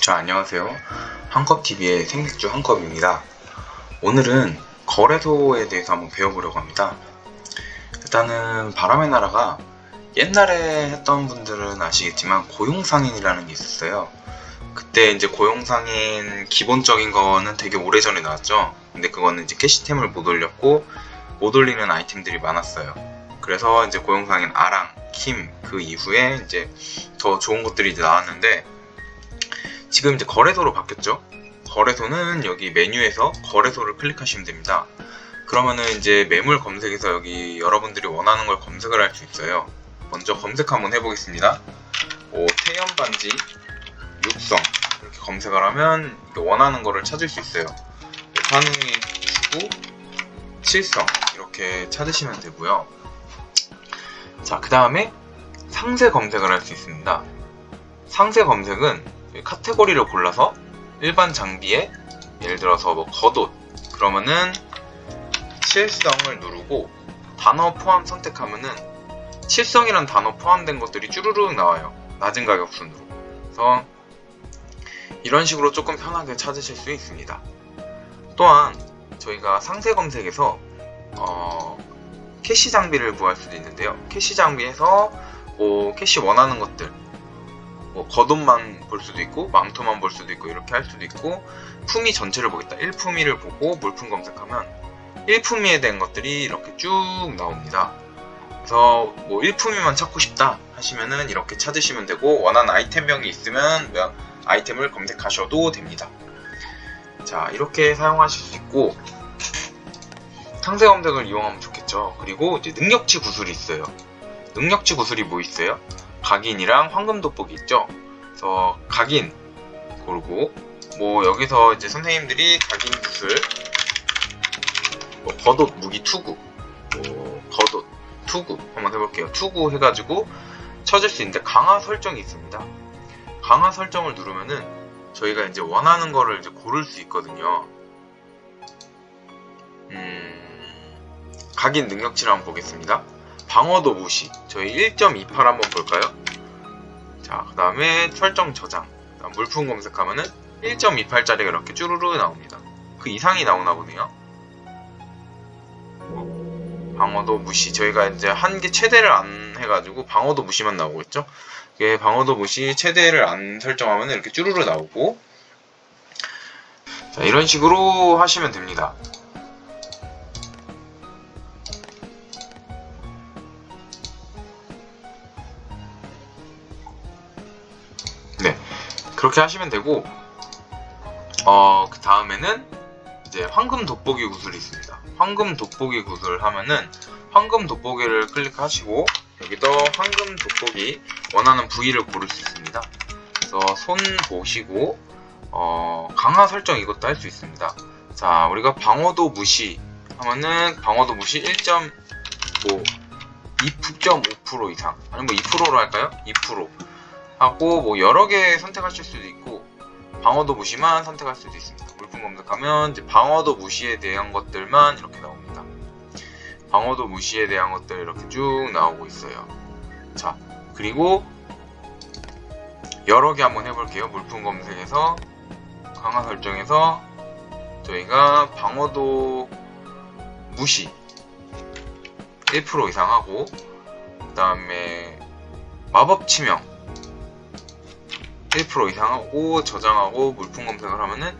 자, 안녕하세요. 한컵TV의 생맥주 한컵입니다. 오늘은 거래소에 대해서 한번 배워보려고 합니다. 일단은 바람의 나라가 옛날에 했던 분들은 아시겠지만 고용상인이라는 게 있었어요. 그때 이제 고용상인 기본적인 거는 되게 오래전에 나왔죠. 근데 그거는 이제 캐시템을 못 올렸고 못 올리는 아이템들이 많았어요. 그래서 이제 고용상인 아랑, 킴 그 이후에 이제 더 좋은 것들이 이제 나왔는데 지금 이제 거래소로 바뀌었죠. 거래소는 여기 메뉴에서 거래소를 클릭하시면 됩니다. 그러면은 이제 매물 검색에서 여기 여러분들이 원하는 걸 검색을 할 수 있어요. 먼저 검색 한번 해보겠습니다. 뭐 태연 반지 육성 이렇게 검색을 하면 원하는 거를 찾을 수 있어요. 반응이 주고 칠성 이렇게 찾으시면 되고요. 자, 그 다음에 상세 검색을 할 수 있습니다. 상세 검색은 카테고리를 골라서 일반 장비에 예를 들어서 뭐 겉옷 그러면은 칠성을 누르고 단어 포함 선택하면은 칠성이란 단어 포함된 것들이 쭈루룩 나와요. 낮은 가격 순으로. 그래서 이런 식으로 조금 편하게 찾으실 수 있습니다. 또한 저희가 상세 검색에서 어, 캐시 장비를 구할 수도 있는데요. 캐시 장비에서 뭐 캐시 원하는 것들 뭐 겉옷만 볼 수도 있고 망토만 볼 수도 있고 이렇게 할 수도 있고 품위 전체를 보겠다. 1품위를 보고 물품 검색하면 1품위에 대한 것들이 이렇게 쭉 나옵니다. 그래서 뭐 1품위만 찾고 싶다 하시면은 이렇게 찾으시면 되고 원하는 아이템명이 있으면 뭐 아이템을 검색하셔도 됩니다. 자 이렇게 사용하실 수 있고 상세 검색을 이용하면 좋겠죠. 그리고 이제 능력치 구슬이 있어요. 능력치 구슬이 뭐 있어요? 각인이랑 황금 돋보기 있죠. 그래서 각인 고르고 뭐 여기서 이제 선생님들이 각인 구슬 뭐 겉옷 무기 투구 뭐 겉옷 투구 한번 해볼게요. 투구 해가지고 찾을 수 있는데 강화 설정이 있습니다. 강화 설정을 누르면은 저희가 이제 원하는 거를 이제 고를 수 있거든요. 음, 각인 능력치를 한번 보겠습니다. 방어도 무시. 저희 1.28 한번 볼까요? 자, 그 다음에 설정 저장. 그다음 물품 검색하면은 1.28짜리가 이렇게 쭈루루 나옵니다. 그 이상이 나오나 보네요. 방어도 무시. 저희가 이제 한 개 최대를 안 해가지고 방어도 무시만 나오고 있죠. 이게 방어도 무시 최대를 안 설정하면 이렇게 쭈루루 나오고. 자, 이런 식으로 하시면 됩니다. 그렇게 하시면 되고, 어, 그 다음에는 이제 황금 돋보기 구슬이 있습니다. 황금 돋보기 구슬 하면은 황금 돋보기를 클릭하시고 여기도 황금 돋보기 원하는 부위를 고를 수 있습니다. 그래서 손 보시고 어, 강화 설정 이것도 할 수 있습니다. 자, 우리가 방어도 무시 하면은 방어도 무시 1.5 2.5% 이상 아니면 뭐 2%로 할까요? 2% 하고 뭐 여러 개 선택하실 수도 있고 방어도 무시만 선택할 수도 있습니다. 물품 검색하면 이제 방어도 무시에 대한 것들만 이렇게 나옵니다. 방어도 무시에 대한 것들 이렇게 쭉 나오고 있어요. 자 그리고 여러 개 한번 해볼게요. 물품 검색에서 강화 설정에서 저희가 방어도 무시 1% 이상 하고 그 다음에 마법 치명 1% 이상 하고 저장하고 물품 검색을 하면은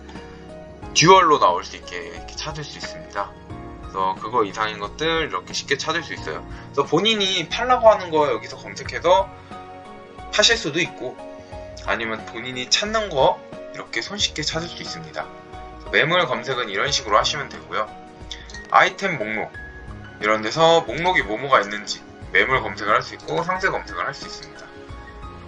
듀얼로 나올 수 있게 이렇게 찾을 수 있습니다. 그래서 그거 이상인 것들 이렇게 쉽게 찾을 수 있어요. 그래서 본인이 팔라고 하는 거 여기서 검색해서 파실 수도 있고 아니면 본인이 찾는 거 이렇게 손쉽게 찾을 수 있습니다. 매물 검색은 이런 식으로 하시면 되고요. 아이템 목록 이런 데서 목록이 뭐뭐가 있는지 매물 검색을 할 수 있고 상세 검색을 할 수 있습니다.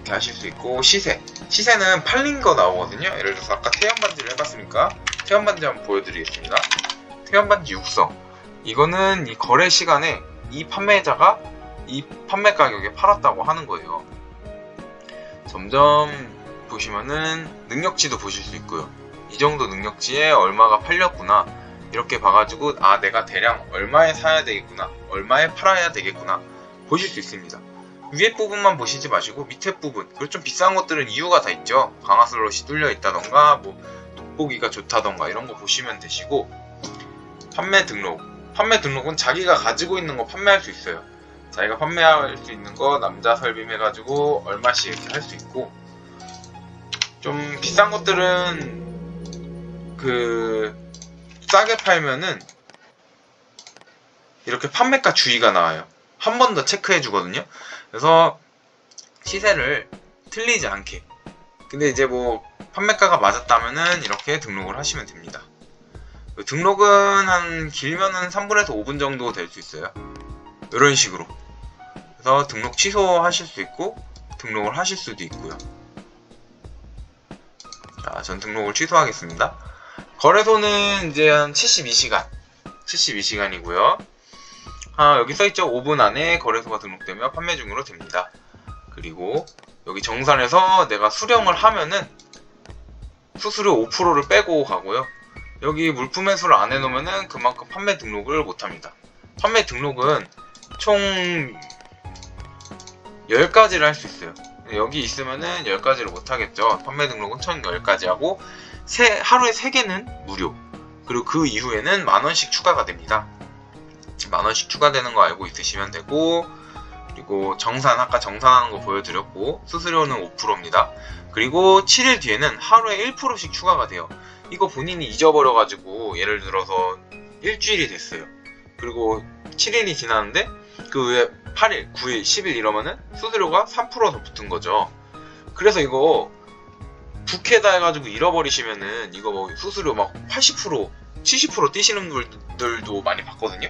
하실 수 있고 시세. 시세는 팔린 거 나오거든요. 예를 들어서 아까 태연 반지를 해봤으니까? 태연 반지 한번 보여드리겠습니다. 태연 반지 육성. 이거는 이 거래 시간에 이 판매자가 이 판매 가격에 팔았다고 하는 거예요. 점점 보시면은 능력치도 보실 수 있고요. 이 정도 능력치에 얼마가 팔렸구나. 이렇게 봐가지고 아 내가 대량 얼마에 사야 되겠구나. 얼마에 팔아야 되겠구나. 보실 수 있습니다 위에 부분만 보시지 마시고 밑에 부분 그리고 좀 비싼 것들은 이유가 다 있죠. 강화 슬롯이 뚫려 있다던가 뭐 돋보기가 좋다던가 이런 거 보시면 되시고 판매 등록. 판매 등록은 자기가 가지고 있는 거 판매할 수 있어요. 자기가 판매할 수 있는 거 남자 설빔 해가지고 얼마씩 이렇게 할 수 있고 좀 비싼 것들은 그 싸게 팔면은 이렇게 판매가 주의가 나와요. 한 번 더 체크해 주거든요. 그래서 시세를 틀리지 않게. 근데 이제 뭐 판매가가 맞았다면은 이렇게 등록을 하시면 됩니다. 그 등록은 한 길면은 3분에서 5분 정도 될 수 있어요. 이런 식으로. 그래서 등록 취소하실 수 있고 등록을 하실 수도 있고요. 자, 전 등록을 취소하겠습니다. 거래소는 이제 한 72시간. 72시간이고요. 아, 여기 써있죠. 5분 안에 거래소가 등록되며 판매 중으로 됩니다. 그리고 여기 정산해서 내가 수령을 하면은 수수료 5%를 빼고 가고요. 여기 물품 회수를 안 해놓으면은 그만큼 판매 등록을 못합니다. 판매 등록은 총 10가지를 할 수 있어요. 여기 있으면은 10가지를 못하겠죠. 판매 등록은 총 10가지 하고 세, 하루에 3개는 무료. 그리고 그 이후에는 만원씩 추가가 됩니다. 만원씩 추가되는 거 알고 있으시면 되고, 그리고 정산, 아까 정산하는 거 보여드렸고, 수수료는 5%입니다. 그리고 7일 뒤에는 하루에 1%씩 추가가 돼요. 이거 본인이 잊어버려가지고, 예를 들어서 일주일이 됐어요. 그리고 7일이 지났는데, 그 후에 8일, 9일, 10일 이러면은 수수료가 3%더 붙은 거죠. 그래서 이거 부캐다 해가지고 잃어버리시면은 이거 뭐 수수료 막 80%, 70% 뛰시는 분들도 많이 봤거든요.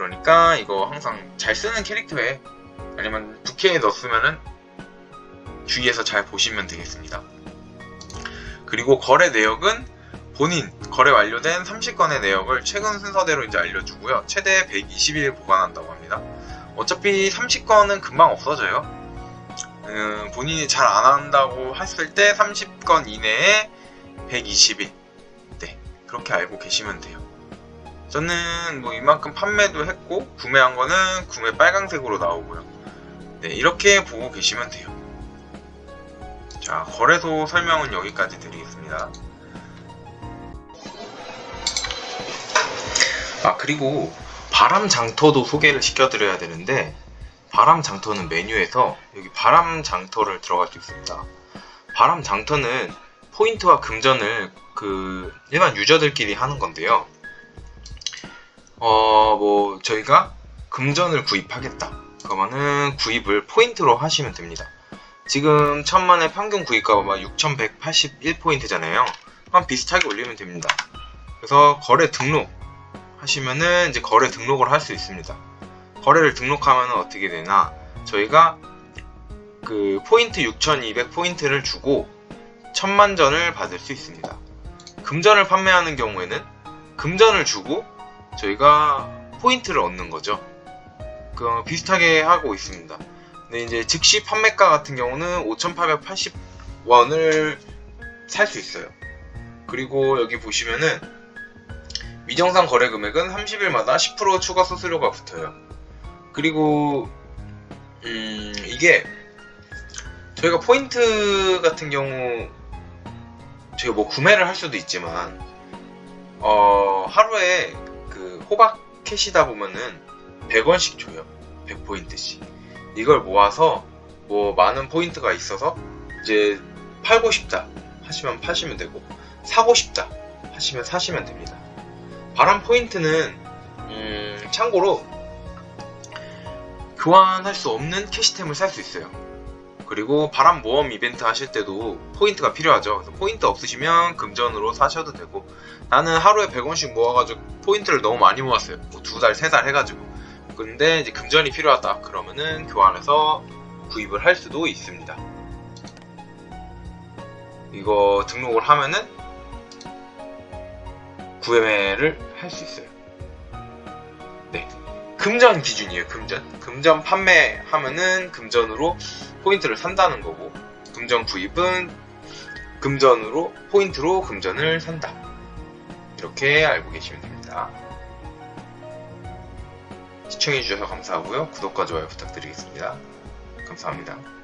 그러니까 이거 항상 잘 쓰는 캐릭터에 아니면 부캐에 넣었으면은 주의해서 잘 보시면 되겠습니다. 그리고 거래 내역은 본인 거래 완료된 30건의 내역을 최근 순서대로 이제 알려주고요. 최대 120일 보관한다고 합니다. 어차피 30건은 금방 없어져요. 음, 본인이 잘 안 한다고 했을 때 30건 이내에 120일. 네, 그렇게 알고 계시면 돼요. 저는 뭐 이만큼 판매도 했고 구매한 거는 구매 빨강색으로 나오고요. 네, 이렇게 보고 계시면 돼요. 자, 거래소 설명은 여기까지 드리겠습니다. 아, 그리고 바람 장터도 소개를 시켜드려야 되는데, 바람 장터는 메뉴에서 여기 바람 장터를 들어갈 수 있습니다. 바람 장터는 포인트와 금전을 그 일반 유저들끼리 하는 건데요. 어, 뭐, 저희가 금전을 구입하겠다. 그러면은 구입을 포인트로 하시면 됩니다. 지금 천만의 평균 구입가가 6181포인트잖아요. 그럼 비슷하게 올리면 됩니다. 그래서 거래 등록 하시면은 이제 거래 등록을 할 수 있습니다. 거래를 등록하면 어떻게 되나? 저희가 그 포인트 6200 포인트를 주고 천만 전을 받을 수 있습니다. 금전을 판매하는 경우에는 금전을 주고 저희가 포인트를 얻는 거죠. 그 비슷하게 하고 있습니다. 근데 이제 즉시 판매가 같은 경우는 5,880원을 살 수 있어요. 그리고 여기 보시면은 미정상 거래 금액은 30일마다 10% 추가 수수료가 붙어요. 그리고 음, 이게 저희가 포인트 같은 경우 저희가 뭐 구매를 할 수도 있지만 어, 하루에 그 호박 캐시다 보면은 100원씩 줘요. 100포인트씩. 이걸 모아서 뭐 많은 포인트가 있어서 이제 팔고 싶다 하시면 파시면 되고 사고 싶다 하시면 사시면 됩니다. 바람 포인트는 음, 참고로 교환할 수 없는 캐시템을 살 수 있어요. 그리고 바람 모험 이벤트 하실 때도 포인트가 필요하죠. 그래서 포인트 없으시면 금전으로 사셔도 되고 나는 하루에 100원씩 모아가지고 포인트를 너무 많이 모았어요. 뭐 두 달, 세 달 해가지고. 근데 이제 금전이 필요하다. 그러면은 교환해서 구입을 할 수도 있습니다. 이거 등록을 하면은 구매를 할 수 있어요. 네. 금전 기준이에요, 금전. 금전 판매하면은 금전으로 포인트를 산다는 거고, 금전 구입은 금전으로, 포인트로 금전을 산다. 이렇게 알고 계시면 됩니다. 시청해주셔서 감사하고요. 구독과 좋아요 부탁드리겠습니다. 감사합니다.